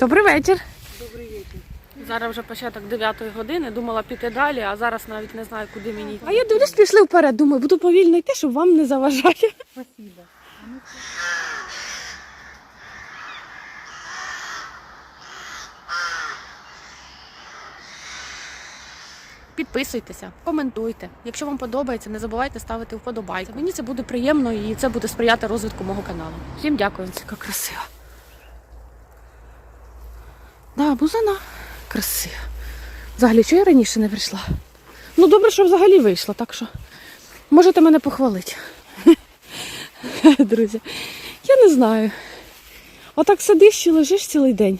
Добрий вечір. Добрий вечір. Зараз вже початок 9 години, думала піти далі, а зараз навіть не знаю, куди мені. йти. А я дивлюсь, пішли вперед. Думаю, буду повільно йти, щоб вам не заважає. Спасибо. Підписуйтеся, коментуйте. Якщо вам подобається, не забувайте ставити вподобайки. Мені це буде приємно і це буде сприяти розвитку мого каналу. Всім дякую. Яка красива. Да, бузина красива. Взагалі, чого я раніше не прийшла? Ну, добре, що взагалі вийшла, так що можете мене похвалити. Друзі, я не знаю. Отак сидиш і лежиш цілий день.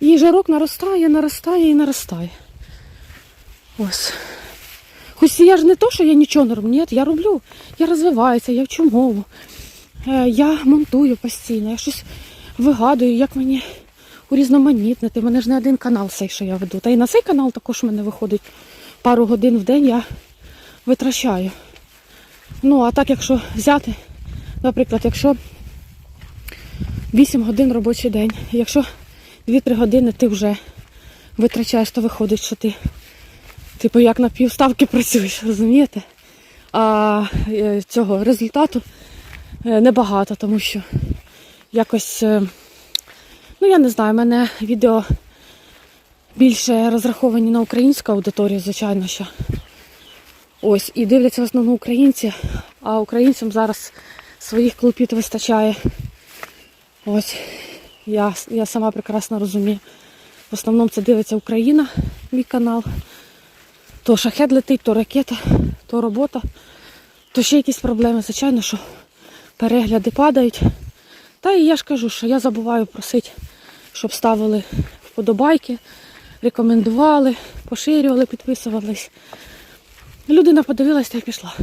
І жарок наростає, наростає і наростає. Ось. Хоч я ж не то, що я нічого не роблю. Ні, я роблю. Я розвиваюся, я вчу мову. Е, Я монтую постійно, я щось вигадую, як мені урізноманітнити. У мене ж не один канал цей, що я веду. Та і на цей канал також в мене виходить пару годин в день я витрачаю. Ну, а так, якщо взяти, наприклад, якщо 8 годин робочий день, якщо 2-3 години ти вже витрачаєш, то виходить, що ти, типу, як на півставки працюєш, розумієте? А е, цього результату е, небагато, тому що якось, е, ну я не знаю, в мене відео більше розраховані на українську аудиторію, звичайно, що. Ось, і дивляться в основному українці, а українцям зараз своїх клопіт вистачає. Ось, я, я сама прекрасно розумію. В основному це дивиться Україна, мій канал. То шахет летить, то ракета, то робота, то ще якісь проблеми. Звичайно, що перегляди падають. Та і я ж кажу, що я забуваю просити, щоб ставили вподобайки, рекомендували, поширювали, підписувались. Людина подивилась та й пішла.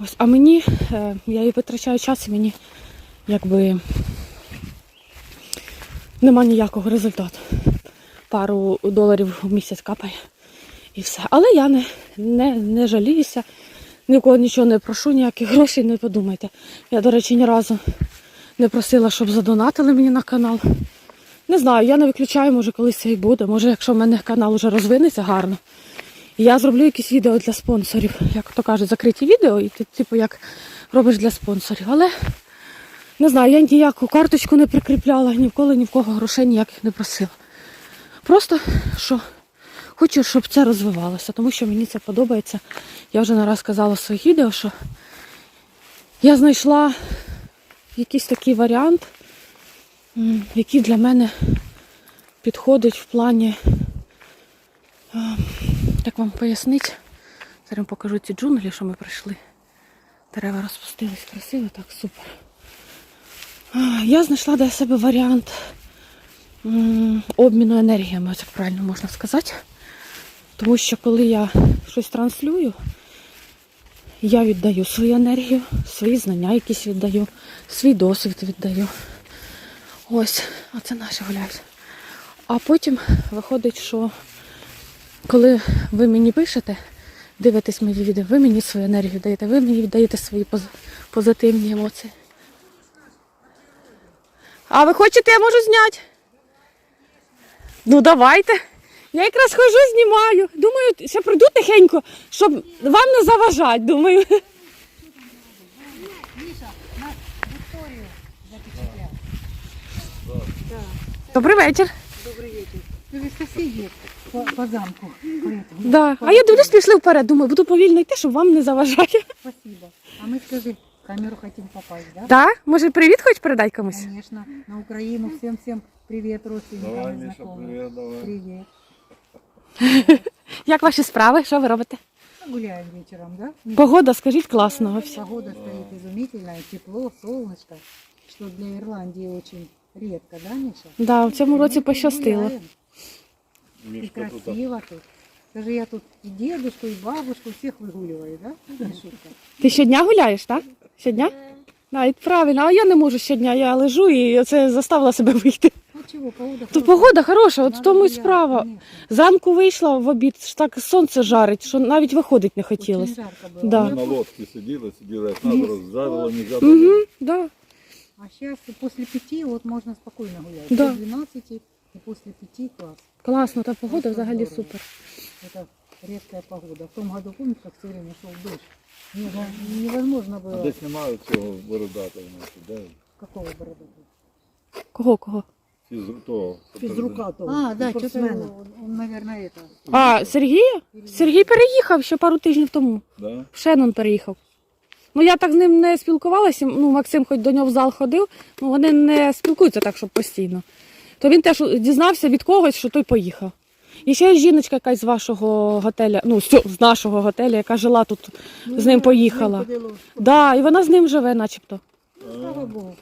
Ось, а мені, е, я їй витрачаю час і мені якби нема ніякого результату. Пару доларів в місяць капає і все. Але я не, не, не жаліюся, нікого нічого не прошу, ніяких грошей не подумайте. Я, до речі, ні разу не просила, щоб задонатили мені на канал. Не знаю, я не виключаю, може колись це і буде. Може, якщо в мене канал вже розвинеться гарно. Я зроблю якісь відео для спонсорів, як то кажуть, закриті відео, і ти, типу, як робиш для спонсорів. Але не знаю, я ніяку карточку не прикріпляла, ніколи ні в кого грошей ніяких не просила. Просто що хочу, щоб це розвивалося, тому що мені це подобається. Я вже не раз казала в своїх відео, що я знайшла якийсь такий варіант, який для мене підходить в плані. Як вам пояснити? Зараз покажу ці джунглі, що ми пройшли. Дерева розпустились красиво, так супер. Я знайшла для себе варіант обміну енергіями, так правильно можна сказати. Тому що коли я щось транслюю, я віддаю свою енергію, свої знання якісь віддаю, свій досвід віддаю. Ось, а це наші гуляють. А потім виходить, що коли ви мені пишете, дивитесь мої відео, ви мені свою енергію даєте, ви мені віддаєте свої поз- позитивні емоції. А ви хочете, я можу зняти? Ну давайте. Я якраз хожу, знімаю. Думаю, ще прийду тихенько, щоб вам не заважати, думаю. Добрий вечір. Добрий вечір. Ви сусіді по, по замку. Поэтому. Да. А я дивлюсь, пішли вперед. Думаю, буду повільно йти, щоб вам не заважати. Спасибо. А мы, скажи, в камеру хотим попасть, да? Так? Може, привіт хоч передай комусь? Конечно. На Украину. Всем-всем привет, родственникам Давай, и Миша, знакомым. привет, давай. Привет. Як ваші справи? Що ви робите? Ну, Гуляем вечером, да? Не- Погода, скажіть, класно вообще. Погода стоит изумительная, тепло, солнышко, что для Ирландии очень редко, да, Миша? Да, в цьому році Мы тут пощастило. гуляем. И Мишка тут красиво тут. Скажи, я тут и дедушку, и бабушку всех выгуливаю, да? Не шутка. Ти щодня гуляєш, так? Щодня? Да, і правильно, а я не можу щодня, я лежу і оце заставила себе вийти. Ну чего, погода То хорошая. погода хороша, от в Надо тому і гулять, справа. конечно. Зранку вийшла в обід, ж так сонце жарить, що навіть виходить не Очень хотілося. жарко было. Да. Ми на лодці сиділи, сиділи, як надо розжарило, не Угу, да. А сейчас после пяти вот можно спокойно гулять. Да. До 12 и после пяти класс. Класно, та погода Просто взагалі здорово. супер. Это редкая погода. В том году, помнишь, как все время шел дождь? Не- Невозможно А было. десь немає цього бородатого нашого, де? Какого бородатого? Кого кого? Фіз- того, Фізрукатого. А, да, что-то спортсмена. он, он, наверное, это. А, Сергія? Сергій переїхав ще пару тижнів тому. Да? В Шеннон переїхав. Ну я так з ним не спілкувалася. Ну, Максим хоч до нього в зал ходив, ну вони не спілкуються так, щоб постійно. То він теж дізнався від когось, що той поїхав. І ще є жіночка якась з вашого готеля, ну, з нашого готеля, яка жила тут, з ним поїхала. Так, да, і вона з ним живе, начебто. Слава Богу.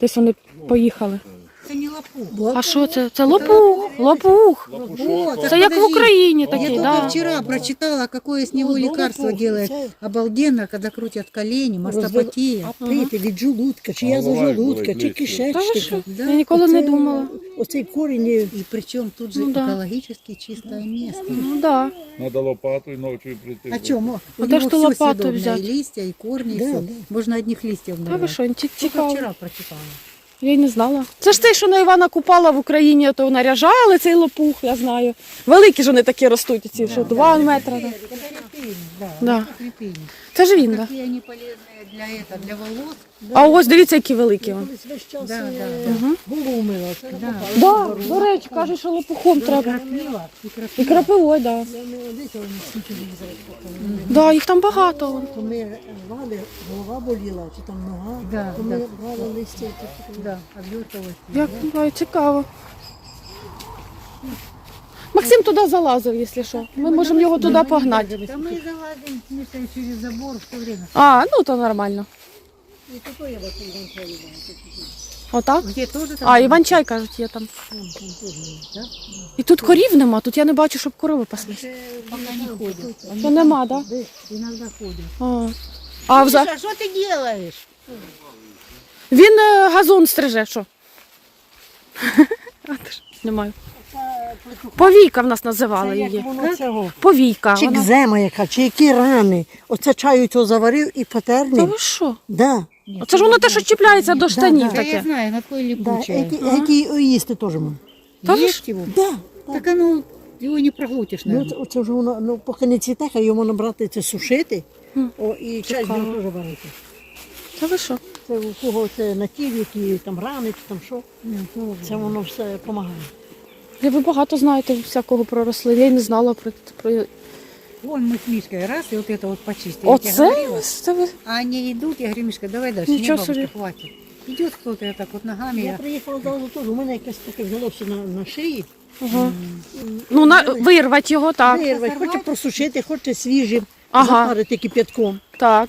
Десь вони поїхали. Это не лопух. А що це? Це лопух, лопух. Лопушок. Це як в Подожди. Україні Я такий, только да. вчера прочитала, какое с него Ну, лекарство лопух, делает. це- Обалденно, когда крутят колени, мастопатия. А пити від желудка, чи я за Голова як желудка, болить, чи легше. Та ви що? кишечника. Да. Я ніколи не Оце- думала. Оцей корінь И причем тут же Ну да. экологически чистое место. Ну да. Надо лопатою ночью прийти. А что, у А него то, что всё лопату съедобное, взять. и листья, и корни, и Да, все. да. Можно одних листьев Та ви нарвать. що, ці- Только цікаво. вчера прочитала. Я й не знала. Це ж те, що на Івана Купала в Україні то наряжали цей лопух, я знаю. Великі ж вони такі ростуть, ці що 2 метри. да. Это репейник, да. Да. это репейник. Це ж він, да. Какие они полезные для этого, для волос. А ось дивіться, які великі вони. весь час Да, е, да, голову мила. Це Да. Да, до речі, кажуть, що лопухом треба. І крапива. крапивой, да. Я не дивіться, вони скільки їх. Да, їх там багато. То ми рвали, голова боліла, чи там нога, Да, то ми да. брали листя. і так- Да. Як да, цікаво. Максим туди залазив, якщо що. Ми можемо його туди погнати. Да мы залазим Миша, через забор все время. А, ну то нормально. І таке я бачу, Іван Чоловік. Отак. Там? А, Іван-чай, кажуть, є там. І тут корів нема, тут я не бачу, щоб корови паслись. Не. То нема, так? А, а вза... Миша, что ты делаешь? Він е, газон стриже, що? А, ти ж Немає. Повійка в нас називали її. цього. Повійка. Чи Вона... гзема яка, чи які рани. Оце чаю цього заварив і Та ви що? Да. Оце ж воно те, що чіпляється до штанів Да, я таке. знаю, на Да. липучее. Які, які їсти теж можна. Та ви Есть его? Да. Так оно, его не проглотишь, Ну, наверное. це, оце вже воно, ну, поки не цвіте, хай його набрати, це сушити. О, і чай з нього теж варити. Та ви що? Це у кого це на тілі, які там рани, чи там що. Це воно все допомагає. Я ви багато знаєте всякого про рослин. Я й не знала про, про... Вон мы с Мишкой раз, и вот это вот почистили. Я тебе говорила. Це. А они идут, я говорю, Мишка, давай дальше. Ничего Нет, бабушка, себе. хватит. Идет кто-то так вот ногами. Я Я... приїхала зразу теж, у мене якесь таке взялося на, на шиї. Ага. Ну, на... вирвати його, так. Вирвати, хоче просушити, хоче свіжим, Ага. запарити кип'ятком. Так.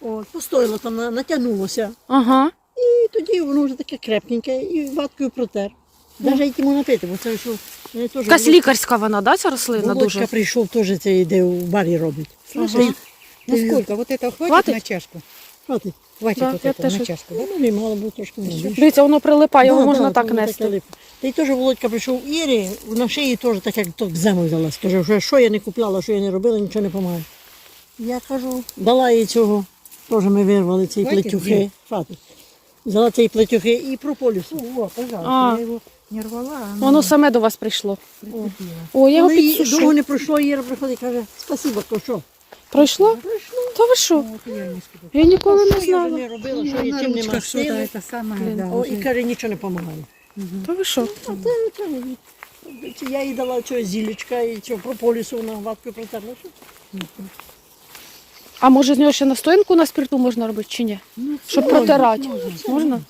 От, постояло там, на- натягнулося. Ага. І тоді воно вже таке крепкеньке, і ваткою протер. Навіть йому напити, бо це що Якась лікарська вона, да, ця рослина Володька дуже? прийшов теж цей, де у барі робить. Ага. Ну сколько? Вот это хватит, Хватит? на чашку? Хватить. Хватит Да, вот я этого на чашку, да? Ну, мало було трошки більше. Дивіться, воно прилипає, його Да, можна да, так воно таке нести. Та й теж Володька прийшов Ірі, на шиї теж так як то зему взялась. Каже, що, що я не купляла, що я не робила, нічого не допомагає. Я кажу, дала їй цього, теж ми вирвали ці Хватить? плетюхи. Хватить. Взяла ці плетюхи і прополюс. О, пожалуйста, А. я его не рвала, а Воно саме до вас прийшло. О, я його Коли їй довго не пройшло, Іра приходить і каже, спасибо, то що? Пройшло? Та ви що? Ну, я ніколи не Що я вже знала. не робила, що Ну, я чим не мастила. да, О, і каже, нічого не допомагає. Та ви що? А це, це, це я їй дала цього зілечка і цього прополісу на ваткою протерла. що? А може з нього ще настоянку на спирту можна робити чи ні? Щоб протирати. Можна?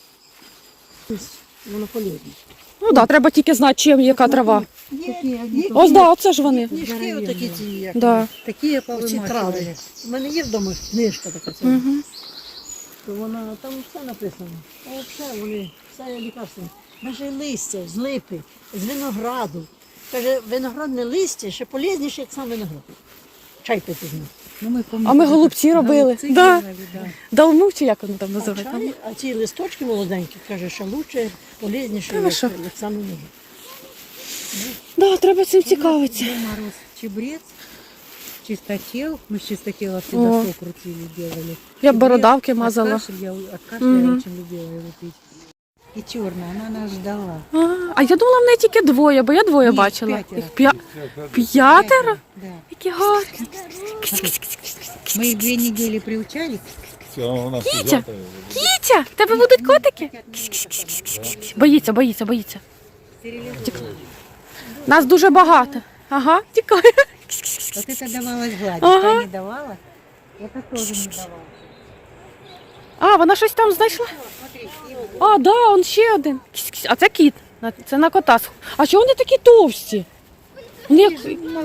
Воно полезне. Ну так, да, треба тільки знати, чим яка трава. Ось да, оце ж вони. Книжки отакі ці, як Да. Такие оці трави. У мене є вдома книжка така ця. Угу. То вона там все написано. А взагалі вони все лікарство. Навіть листя з липи, з винограду. Каже, виноградне листя ще полезніше, як сам виноград Чай пити з ним. Ну, мы, помню, А ми как голубці робили. голубцы Да. делали, да. Далму чи як воно там А, називається? чай, а ці листочки молоденькі, каже, що лучше, полезніше, Та ви як, що? як сам виноград. Да, треба цим цікавитися. Дома рос чебрец, чистотел. Мы с чистотела всегда О. сок крутили, делали. Я бородавки От мазала. кашля я, от кашля Мгм. я очень любила его пить. И черная, она нас ждала. А, а я думала, в неї тільки двоє, бо я двоє Ні, бачила. п'ятеро. Їх п'я... П'ятеро? Да. Які гарні. Мы их две недели приучали. Все, вона Кітя! завтра. Кітя, в тебе будуть котики? Боїться, боїться, боїться. Тікла. Нас дуже багато. Ага, тікає. Вот это давалось гладить, Ага. а не давала. Это тоже не давала. А, вона щось там знайшла. Смотри, его А, да, он ще один. Кісь-кісь. А це кіт. На- Це на кота. сх- А чого вони такі товсті? Вони як,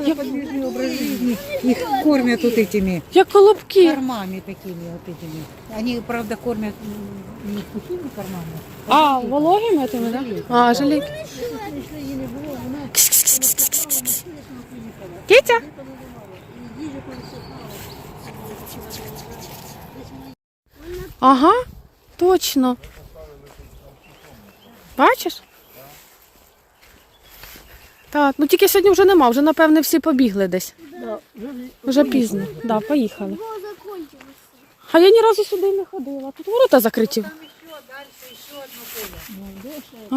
як, подвижный образ жизни. Их кормят вот этими як колобки. кормами такими вот этими. Они, правда, кормят м, не сухими кормами. А, вологими тими, да? А, жалейки. Кітя? Ага, точно. Бачиш? Так, ну тільки сьогодні вже нема, вже напевне всі побігли десь. Вже пізно. Да, поїхали. А я ні разу сюди не ходила. Тут ворота закриті. А,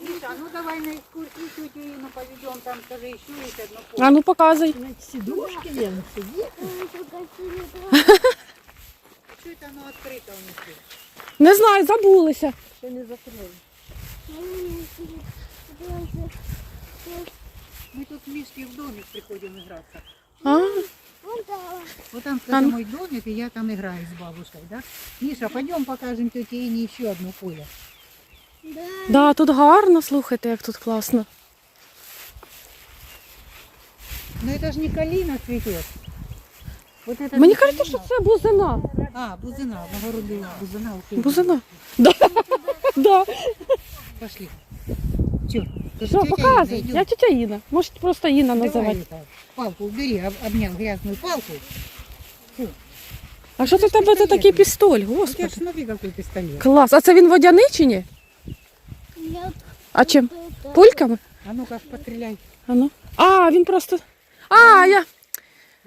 Миша, ну давай на экскурсию тетю Инну поведем, там скажи, еще есть одно поле. а ну показуй. Сідушки є, ну, сидіть. Что это оно открыто у них? тут? Не знаю, забулися. Ще не закрили. Мы тут с Мишкой в домик приходим играться. А, Вот там, А кстати, ну. мой домик, и я там играю с бабушкой, да? Миша, пойдем покажем тете Ине еще одно поле. да, тут гарно, слухайте, як тут класно. Но это же не калина цветет. Вот это Мені не кажеться, що калина. це бузина. А, бузина, в огороде бузина. у. Бузина. Да. Да. Пошли. Че? Що, показуй. Я тетя Інна. Може просто Інна називати. Палку убери, об- обнял грязную палку. А що це в тебе це такий пістоль? У тебя Господи. ж смотри, какой пистолет. Клас. А це він водяний чи ні? А чим? Пульками? А ну-ка, постреляй. А ну. А, він просто. А, я.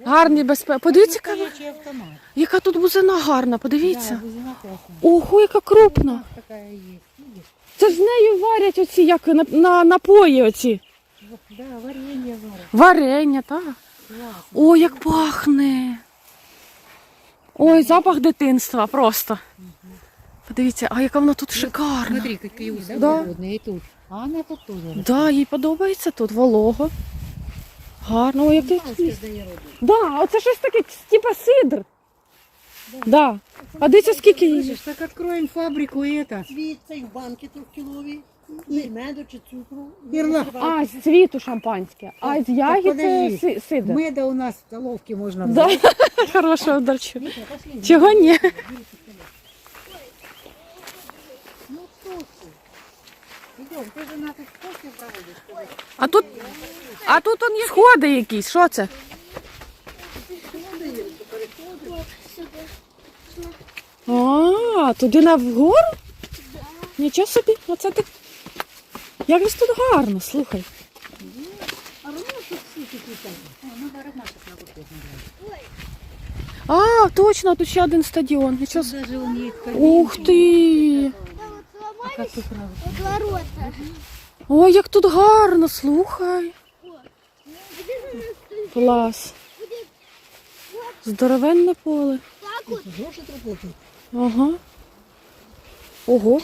Гарний безпек. Подивіться, яка, Настоящий автомат. яка тут бузина гарна, подивіться. бузина классная. Ого, яка крупна. Такая есть. Видишь? Це ж з нею варять оці, як на, на напої оці. Вот, Да, варенье варят. Варення, так. Классно. Ой, як пахне. Ой, запах дитинства просто. Подивіться, а яка вона тут шикарна. Смотри, какие усы Да. и тут. А она тут тоже. Да, їй подобається тут волого. Гарно, ой, який. Палки здоровые. Да, оце щось таке, типа сидр. Да. А дивіться, скільки її. Слышишь, так откроем фабрику и это. Світ цей в банки трьохкілові, і меду чи цукру. Ірла. А, з цвіту шампанське, а з ягід подожди. це си- сидр. Меда у нас в столовке можно Да. взять. Хорошого вдачу. Чого ні? А тут, а тут он є сходи якісь. Що це? А, туди на вгору? Нічого собі, оце ти. Як ж тут гарно, слухай. А, точно, тут ще один стадіон. Ух ти! Ой, як тут гарно, слухай. Клас. Здоровенне поле. Гроші. Ага. Ого.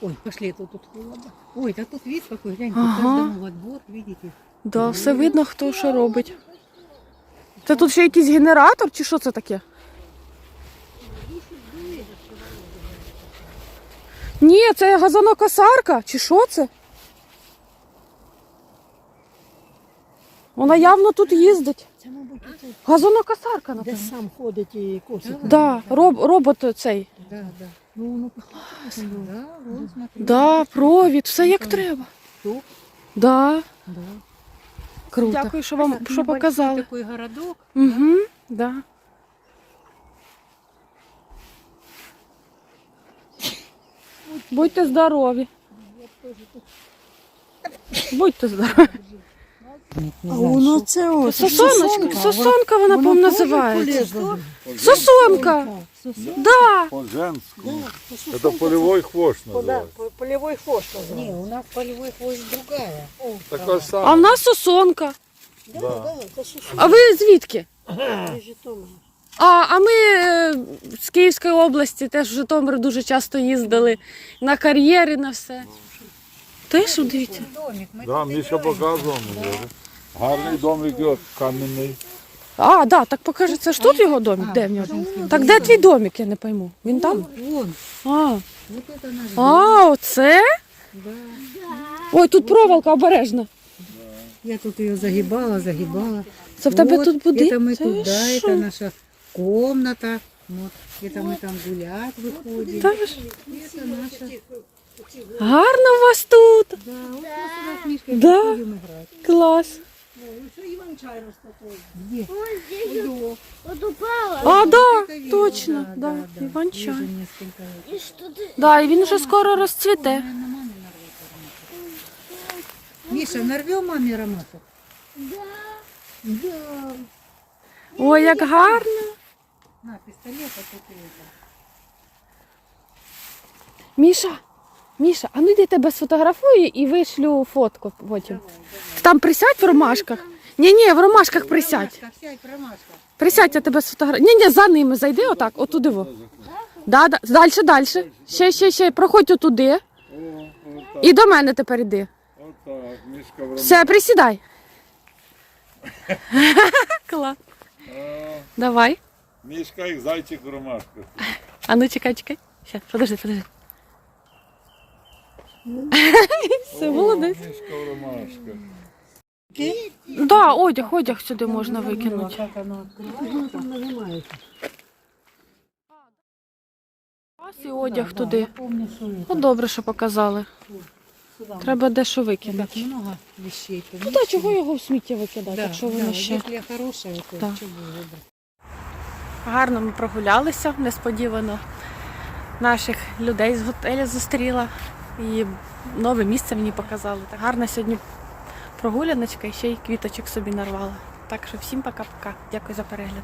Ой, пошли, тут, тут холодно. Ой, да тут вид какой, глянь, Ага. тут каждому двор, видите. Да, все видно, хто що робить. Це тут ще якийсь генератор, чи що це таке? Ні, це газонокосарка, чи що це? Вона явно тут їздить. Це, мабуть, оце, Газонокосарка, де напевно. сам ходить і косить. Да, роб, робот цей. Да, да. Ну, ну, Да, вот смотри. Да, провід, все як треба. Тук. Да, Да. круто. Дякую, що вам що показали. такой городок. Угу, да. Будьте здорові. Будьте здорові. А воно це ось. Сосоночка, сосонка вона, по-моєму, називається. Сосонка. Да. По-женському. Це польовий хвощ по- полевой хвост Не, у нас полевой хвост другая. Така ж А в нас сосонка. Да, да, це. А ви звідки? Житомир. А, а ми е, з Київської області теж в Житомир дуже часто їздили на кар'єри, на все. Теж дивіться. Домик. Мы Да, Міша показував мені. Гарний домик от, кам'яний. А, да, так покажи, це ж тут його домик? Де в нього? Так де твій домик, я не пойму. Він там? Вон, А, вот это наш дом. а оце? Ой, тут проволока обережна. Я тут ее загибала, загибала. Це в тебе Вот, тут будинок? Это мы Це туда, що? это наша комната. Вот, это мы там гулять выходим. Та ви ж- Это наша. Гарно у вас тут. Да, вот мы сюда с Мишкой Да. будем играть. Клас. Где? А, да, это видно, точно. да, Да, да, да. Іван Вижу чай. несколько. Да, і він вже скоро розцвіте. Миша, нарвем маме ароматов? Ой, як гарно. На, пистолет, а тут это. Міша, Міша, а ну йди тебе сфотографую і вишлю фотку потім. Там присядь в ромашках. Ні, ні, в ромашках присядь. Ромашка, сядь, ромашка. Присядь, я тебе сфотографую. Ні, ні, за ними зайди отак, отуди во. Да, да. Далі, далі. Ще, ще, ще. Проходь отуди. І до мене тепер іди. отак. Мішка в Все, присідай. Клас. Давай. Мішка і зайчик в ромашках. А ну чекай, чекай. Ще, подожди, подожди. Все, молодець. Мішка в ромашках. Да, одяг, одяг сюди можна викинути. Ось і одяг туди. Ну добре, що показали. Сюда. Треба дещо Так викинути. много вещей. Ну так, чого його в сміття викидати, Да, якщо да, воно ще. Если хорошее, то Да. чего выбрать? Гарно ми прогулялися несподівано. Наших людей з готелю зустріла. І нове місце мені показали. Так гарна сьогодні прогуляночка і ще й квіточок собі нарвала. Так що всім пока-пока. Дякую за перегляд.